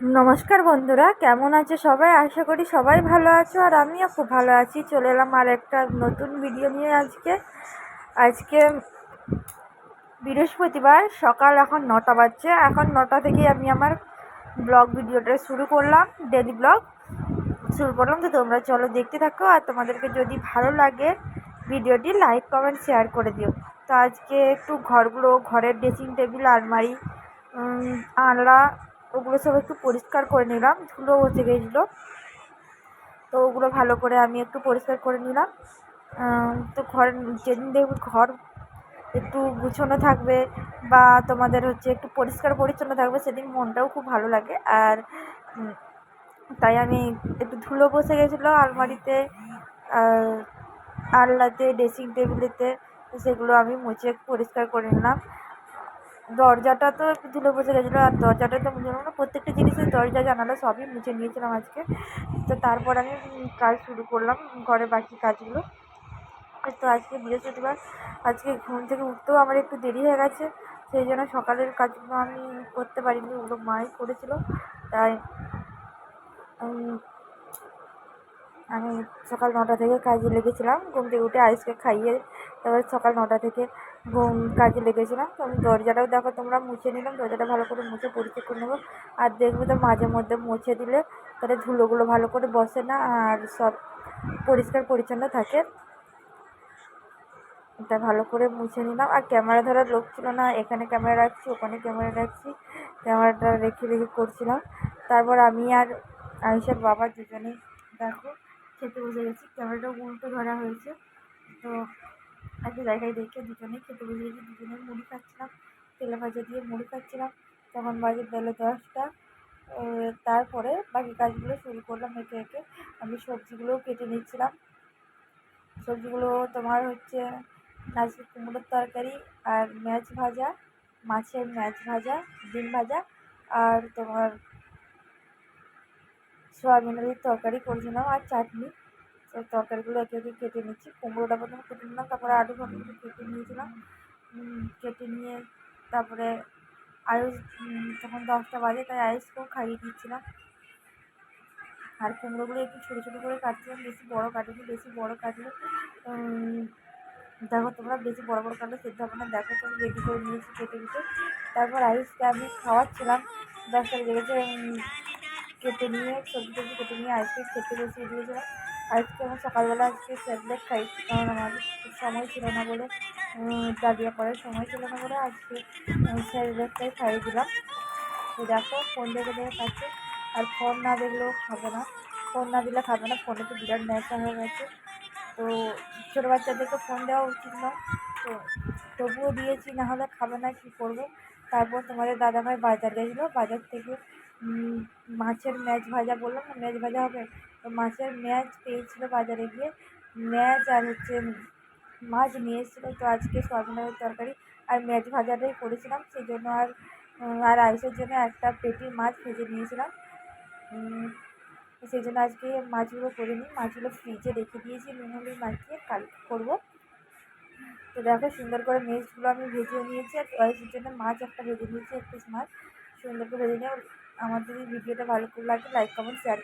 নমস্কার বন্ধুরা, কেমন আছে সবাই? আশা করি সবাই ভালো আছো আর আমিও খুব ভালো আছি। চলে এলাম আর একটা নতুন ভিডিও নিয়ে আজকে। আজকে বৃহস্পতিবার, সকাল এখন নটা বাজছে। এখন নটা থেকেই আমি আমার ব্লগ ভিডিওটা শুরু করলাম ডেলি ব্লগ শুরু করলাম। তো তোমরা চলো দেখতে থাকো আর তোমাদেরকে যদি ভালো লাগে ভিডিওটি লাইক কমেন্ট শেয়ার করে দিও। তো আজকে একটু ঘরগুলো, ঘরের ড্রেসিং টেবিল আলমারি আনলা ওগুলো সব একটু পরিষ্কার করে নিলাম, ধুলো বসে গেছিল। তো ওগুলো ভালো করে আমি একটু পরিষ্কার করে নিলাম। তো ঘর, যেদিন দেখবে ঘর একটু গুছানো থাকবে বা তোমাদের হচ্ছে একটু পরিষ্কার পরিচ্ছন্ন থাকবে, সেদিন মনটাও খুব ভালো লাগে। আর তাই আমি একটু ধুলো বসে গেছিল আলমারিতে আলনাতে, ড্রেসিং টেবিলেতে সেগুলো আমি মুছে পরিষ্কার করে নিলাম। দরজাটা তো একটু বসে গেছিল, আর দরজাটা তো মুছে না, প্রত্যেকটা জিনিসের দরজা জানালা সবই মুছে নিয়েছিলাম আজকে। তো তারপর আমি কাজ শুরু করলাম, ঘরে বাকি কাজগুলো। তো আজকে বৃহস্পতিবার, আজকে ঘুম থেকে উঠতেও আমার একটু দেরি হয়ে গেছে, সেই জন্য সকালের কাজগুলো আমি করতে পারিনি, ওগুলো মাই করেছিল। তাই আমি সকাল নটা থেকে কাজে লেগেছিলাম, ঘুম থেকে উঠে আইসকে খাইয়ে, তারপর সকাল নটা থেকে কাজে লেগেছিলাম, তো আমি দরজাটাও দেখো তোমরা মুছে নিলাম, দরজাটা ভালো করে মুছে পরিষ্কার করে নেব। আর দেখবে তো মাঝে মধ্যে মুছে দিলে তাহলে ধুলোগুলো ভালো করে বসে না, আর সব পরিষ্কার পরিচ্ছন্ন থাকে। এটা ভালো করে মুছে নিলাম। আর ক্যামেরা ধরার লোক ছিল না, এখানে ক্যামেরা রাখছি, ওখানে ক্যামেরা রাখছি, ক্যামেরাটা রেখে রেখে করছিলাম। তারপর আমি আর আয়ুষের বাবা দুজনেই দেখো খেতে বসে গেছি ক্যামেরাটা উল্টো ধরা হয়েছে। তো একটা জায়গায় দেখে দুজনেই খেতে বসে গেছি, দুজনেই মুড়ি খাচ্ছিলাম, তেলে ভাজা দিয়ে মুড়ি খাচ্ছিলাম, তখন বাজে বেলে দশটা। তারপরে বাকি কাজগুলো শুরু করলাম একে একে। আমি সবজিগুলোও কেটে নিচ্ছিলাম। সবজিগুলো তোমার হচ্ছে আজকে কুমড়োর তরকারি আর ম্যাচ ভাজা, মাছের ম্যাচ ভাজা, ডিম ভাজা আর তোমার সয়াবিন আলুর তরকারি করেছিলাম আর চাটনি। তরকারিগুলো একে একে কেটে নিচ্ছি। কুমড়োটা প্রথমে কেটে নিলাম, তারপরে আলু ফালুগুলো কেটে নিয়েছিলাম। কেটে নিয়ে তারপরে আয়ুষ তখন দশটা বাজে, তাই আয়ুষকেও খাইয়ে দিচ্ছিলাম। আর কুমড়োগুলো একটু ছোটো ছোটো করে কাটছিলাম, বেশি বড়ো কাটিনি, বেশি বড়ো কাটলে দেখো তোমরা বেশি বড়ো বড়ো কাটলে সেদ্ধ হবে না, দেখো তুমি রেডি করে নিয়েছি কেটে কেটে। তারপর আয়ুষকে আমি খাওয়াচ্ছিলাম, দশটা বেজে গেছে কেটে নিয়ে, সবজি টবজি কেটে নিয়ে আজকে খেতে বসিয়ে দিয়েছিলাম। আজকে আমার সকালবেলা আজকে স্যাডলেট খাই কারণ আমার সময় ছিল না বলে ডালিয়া করার সময় ছিল না বলে আজকে স্যাডলেটটাই খাইয়ে দিলাম। তো দেখো ফোন দেখে দেখে খাচ্ছে। আর ফোন না দেখলেও খাবে না। ফোন না দিলে খাবে না, ফোনে তো বিরাট নেশা হয়ে গেছে। তো ছোটো বাচ্চাদেরকে ফোন দেওয়া উচিত নয়। তো তবুও দিয়েছি, না হলে খাবে না, কী করব? তারপর তোমাদের দাদাভাই বাজার গেছিল বাজার থেকে মাছের ম্যাচ ভাজা বললাম না, ম্যাচ ভাজা হবে। তো মাছের ম্যাচ পেয়েছিলো বাজারে গিয়ে। ম্যাচ আর হচ্ছে মাছ নিয়ে এসেছিল। তো আজকে সয়াবিনের তরকারি আর ম্যাচ ভাজাটাই করেছিলাম। সেই জন্য আর আর আইসের জন্য একটা পেটির মাছ ভেজে নিয়েছিলাম। সেই জন্য আজকে মাছগুলো করে নিই মাছগুলো ফ্রিজে রেখে দিয়েছি নুন হলুদ মাখিয়ে, কালকে করব। তো দেখো সুন্দর করে মেজগুলো আমি ভেজে নিয়েছি। আর আইসের জন্য মাছ একটা ভেজে নিয়েছি, এক পিস মাছ। সুন্দর করে ভেজে নিয়ে আমার এই ভিডিওটা ভালো লাগে লাইক কমেন্ট শেয়ার